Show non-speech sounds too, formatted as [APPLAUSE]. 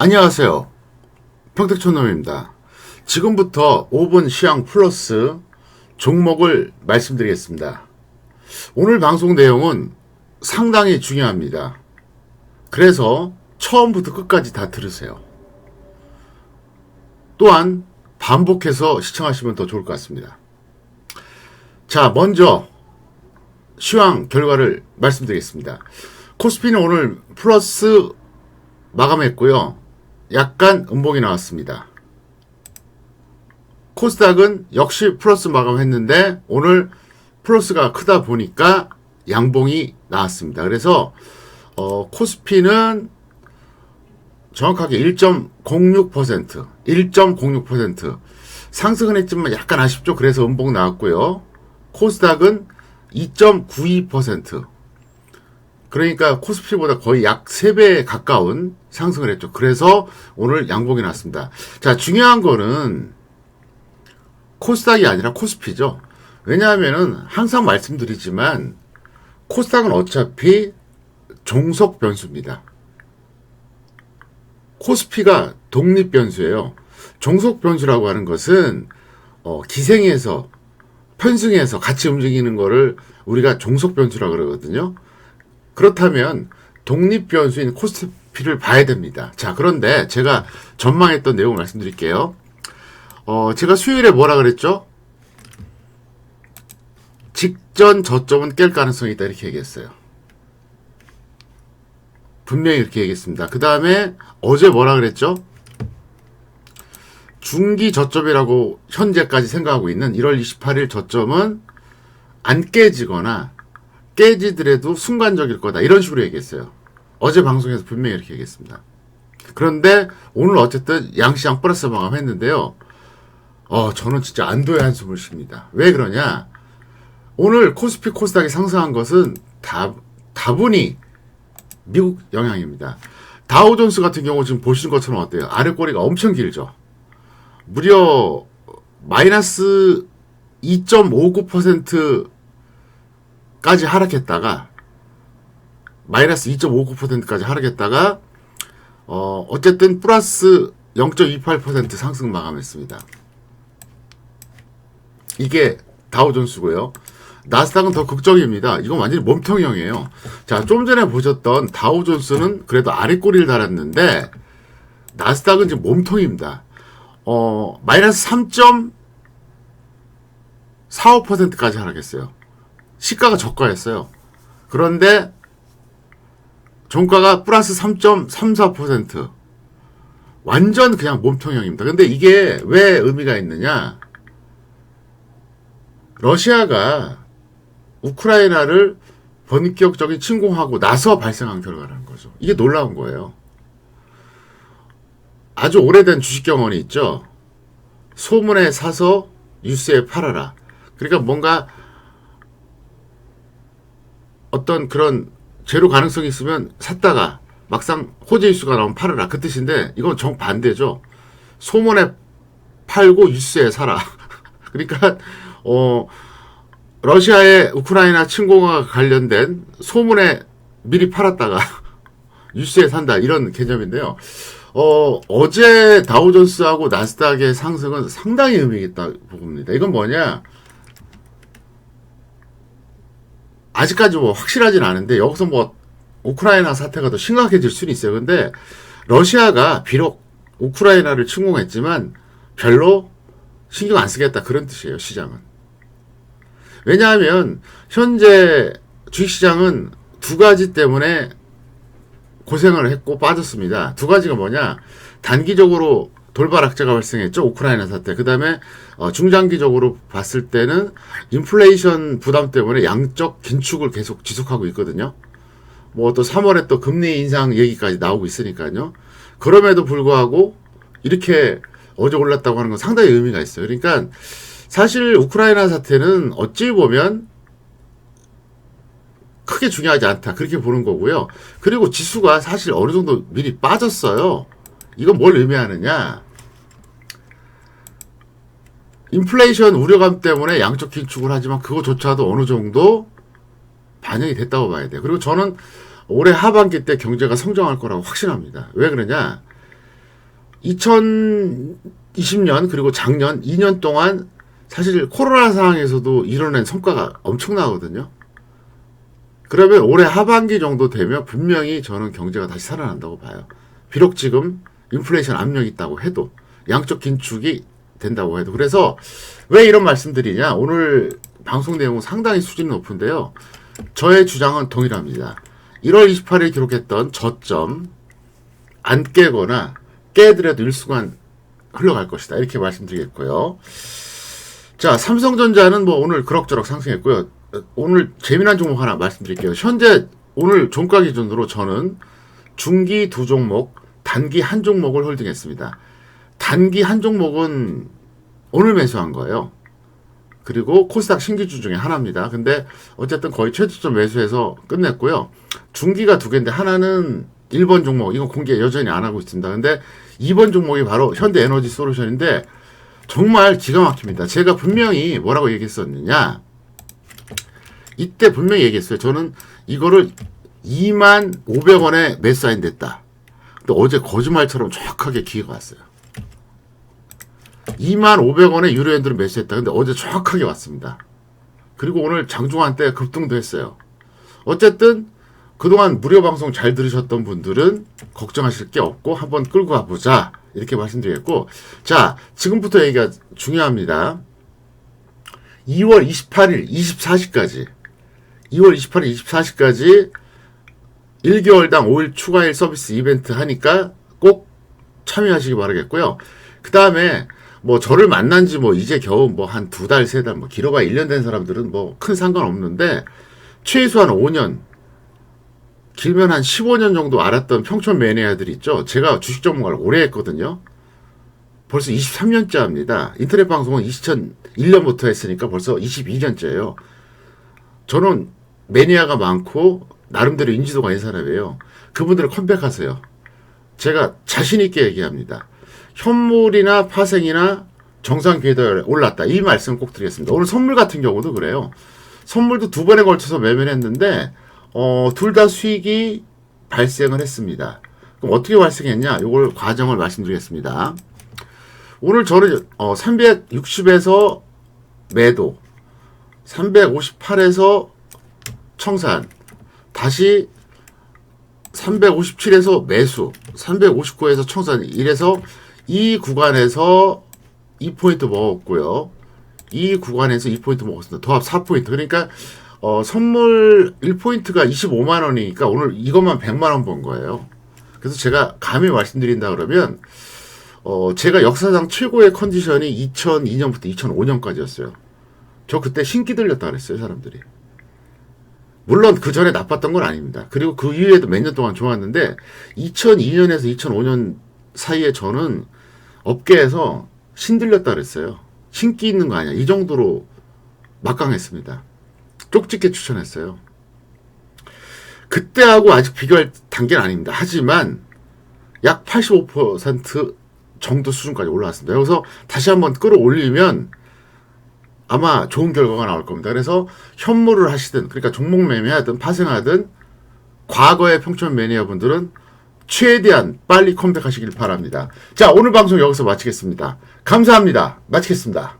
안녕하세요. 평택촌놈입니다. 지금부터 5분 시황 플러스 종목을 말씀드리겠습니다. 오늘 방송 내용은 상당히 중요합니다. 그래서 처음부터 끝까지 다 들으세요. 또한 반복해서 시청하시면 더 좋을 것 같습니다. 자, 먼저 시황 결과를 말씀드리겠습니다. 코스피는 오늘 플러스 마감했고요. 약간 음봉이 나왔습니다. 코스닥은 역시 플러스 마감했는데 오늘 플러스가 크다 보니까 양봉이 나왔습니다. 그래서 어, 코스피는 정확하게 1.06%, 1.06% 상승은 했지만 약간 아쉽죠. 그래서 음봉 나왔고요. 코스닥은 2.92%. 그러니까 코스피보다 거의 약 3배 가까운 상승을 했죠. 그래서 오늘 양봉이 났습니다. 자, 중요한 거는 코스닥이 아니라 코스피죠. 왜냐하면은 항상 말씀드리지만 코스닥은 어차피 종속 변수입니다. 코스피가 독립 변수예요. 종속 변수라고 하는 것은 어, 기생에서 편승해서 같이 움직이는 거를 우리가 종속 변수라고 그러거든요. 그렇다면 독립 변수인 코스 피를 봐야 됩니다. 자, 그런데 제가 전망했던 내용을 말씀드릴게요. 어, 제가 수요일에 뭐라 그랬죠? 직전 저점은 깰 가능성이 있다 이렇게 얘기했어요. 분명히 이렇게 얘기했습니다. 그 다음에 어제 뭐라 그랬죠? 중기 저점이라고 현재까지 생각하고 있는 1월 28일 저점은 안 깨지거나 깨지더라도 순간적일 거다. 이런 식으로 얘기했어요. 어제 방송에서 분명히 이렇게 얘기했습니다. 그런데 오늘 어쨌든 양시장 플러스 마감했는데요. 어, 저는 진짜 안도의 한숨을 쉽니다. 왜 그러냐? 오늘 코스피 코스닥이 상승한 것은 다, 다분히 미국 영향입니다. 다우존스 같은 경우 지금 보시는 것처럼 어때요? 아래 꼬리가 엄청 길죠? 무려 마이너스 2.59%까지 하락했다가 마이너스 2.59%까지 하락했다가 어 어쨌든 플러스 0.28% 상승 마감했습니다. 이게 다우존스고요. 나스닥은 더 극적입니다. 이건 완전히 몸통형이에요. 자, 좀 전에 보셨던 다우존스는 그래도 아래 꼬리를 달았는데 나스닥은 지금 몸통입니다. 어, 마이너스 3.45%까지 하락했어요. 시가가 저가였어요. 그런데 종가가 플러스 3.34%. 완전 그냥 몸통형입니다. 근데 이게 왜 의미가 있느냐? 러시아가 우크라이나를 본격적인 침공하고 나서 발생한 결과라는 거죠. 이게 놀라운 거예요. 아주 오래된 주식 경험이 있죠. 소문에 사서 뉴스에 팔아라. 그러니까 뭔가 어떤 그런 제로 가능성이 있으면 샀다가 막상 호재 이슈가 나오면 팔아라. 그 뜻인데 이건 정반대죠. 소문에 팔고 뉴스에 사라. [LAUGHS] 그러니까 어 러시아의 우크라이나 침공과 관련된 소문에 미리 팔았다가 [LAUGHS] 뉴스에 산다 이런 개념인데요. 어, 어제 다우존스하고 나스닥의 상승은 상당히 의미 있다 봅니다. 이건 뭐냐? 아직까지 뭐 확실하진 않은데 여기서 뭐 우크라이나 사태가 더 심각해질 수는 있어요. 근데 러시아가 비록 우크라이나를 침공했지만 별로 신경 안 쓰겠다 그런 뜻이에요. 시장은. 왜냐하면 현재 주식시장은 두 가지 때문에 고생을 했고 빠졌습니다. 두 가지가 뭐냐? 단기적으로 돌발 악재가 발생했죠. 우크라이나 사태. 그 다음에 어, 중장기적으로 봤을 때는 인플레이션 부담 때문에 양적 긴축을 계속 지속하고 있거든요. 뭐 또 3월에 또 금리 인상 얘기까지 나오고 있으니까요. 그럼에도 불구하고 이렇게 어제 올랐다고 하는 건 상당히 의미가 있어요. 그러니까 사실 우크라이나 사태는 어찌 보면 크게 중요하지 않다. 그렇게 보는 거고요. 그리고 지수가 사실 어느 정도 미리 빠졌어요. 이건 뭘 의미하느냐? 인플레이션 우려감 때문에 양적 긴축을 하지만 그거조차도 어느 정도 반영이 됐다고 봐야 돼요. 그리고 저는 올해 하반기 때 경제가 성장할 거라고 확신합니다. 왜 그러냐? 2020년 그리고 작년 2년 동안 사실 코로나 상황에서도 이뤄낸 성과가 엄청나거든요. 그러면 올해 하반기 정도 되면 분명히 저는 경제가 다시 살아난다고 봐요. 비록 지금 인플레이션 압력이 있다고 해도 양적 긴축이 된다고 해도 그래서 왜 이런 말씀드리냐 오늘 방송 내용은 상당히 수준이 높은데요. 저의 주장은 동일합니다. 1월 28일 기록했던 저점 안 깨거나 깨더라도 일순간 흘러갈 것이다. 이렇게 말씀드리겠고요. 자, 삼성전자는 뭐 오늘 그럭저럭 상승했고요. 오늘 재미난 종목 하나 말씀드릴게요. 현재 오늘 종가 기준으로 저는 중기 두 종목, 단기 한 종목을 홀딩했습니다. 단기 한 종목은 오늘 매수한 거예요. 그리고 코스닥 신기주 중에 하나입니다. 근데 어쨌든 거의 최저점 매수해서 끝냈고요. 중기가 두 개인데 하나는 1번 종목, 이건 공개 여전히 안 하고 있습니다. 근데 2번 종목이 바로 현대 에너지 솔루션인데 정말 기가 막힙니다. 제가 분명히 뭐라고 얘기했었느냐. 이때 분명히 얘기했어요. 저는 이거를 2만 500원에 매사인 됐다. 근데 어제 거짓말처럼 정확하게 기회가 왔어요. 2만 500원에 유료엔드를 매수했다. 근데 어제 정확하게 왔습니다. 그리고 오늘 장중한 때 급등도 했어요. 어쨌든 그동안 무료 방송 잘 들으셨던 분들은 걱정하실 게 없고 한번 끌고 가보자. 이렇게 말씀드리겠고. 자, 지금부터 얘기가 중요합니다. 2월 28일 24시까지 2월 28일 24시까지 1개월당 5일 추가일 서비스 이벤트 하니까 꼭 참여하시기 바라겠고요. 그 다음에 뭐 저를 만난 지 뭐 이제 겨우 뭐 한 두 달, 세 달, 뭐 길어봐야 1년 된 사람들은 뭐 큰 상관없는데 최소한 5년, 길면 한 15년 정도 알았던 평촌 매니아들 있죠. 제가 주식 전문가를 오래 했거든요. 벌써 23년째 합니다. 인터넷 방송은 2001년부터 했으니까 벌써 22년째예요. 저는 매니아가 많고 나름대로 인지도가 있는 사람이에요. 그분들을 컴백하세요. 제가 자신 있게 얘기합니다. 현물이나 파생이나 정상 궤도에 올랐다. 이 말씀 꼭 드리겠습니다. 오늘 선물 같은 경우도 그래요. 선물도 두 번에 걸쳐서 매매를 했는데 어, 둘 다 수익이 발생을 했습니다. 그럼 어떻게 발생했냐? 이걸 과정을 말씀드리겠습니다. 오늘 저는 어, 360에서 매도, 358에서 청산, 다시 357에서 매수, 359에서 청산, 이래서 이 구간에서 2포인트 먹었고요. 이 구간에서 2포인트 먹었습니다. 도합 4포인트. 그러니까 어, 선물 1포인트가 25만 원이니까 오늘 이것만 100만 원 번 거예요. 그래서 제가 감히 말씀드린다 그러면 어, 제가 역사상 최고의 컨디션이 2002년부터 2005년까지였어요. 저 그때 신기 들렸다 그랬어요, 사람들이. 물론 그 전에 나빴던 건 아닙니다. 그리고 그 이후에도 몇 년 동안 좋았는데 2002년에서 2005년 사이에 저는 업계에서 신들렸다 그랬어요. 신기 있는 거 아니야. 이 정도로 막강했습니다. 쪽집게 추천했어요. 그때하고 아직 비교할 단계는 아닙니다. 하지만 약 85% 정도 수준까지 올라왔습니다. 여기서 다시 한번 끌어올리면 아마 좋은 결과가 나올 겁니다. 그래서 현물을 하시든 그러니까 종목 매매하든 파생하든 과거의 평촌 매니아분들은 최대한 빨리 컴백하시길 바랍니다. 자, 오늘 방송 여기서 마치겠습니다. 감사합니다. 마치겠습니다.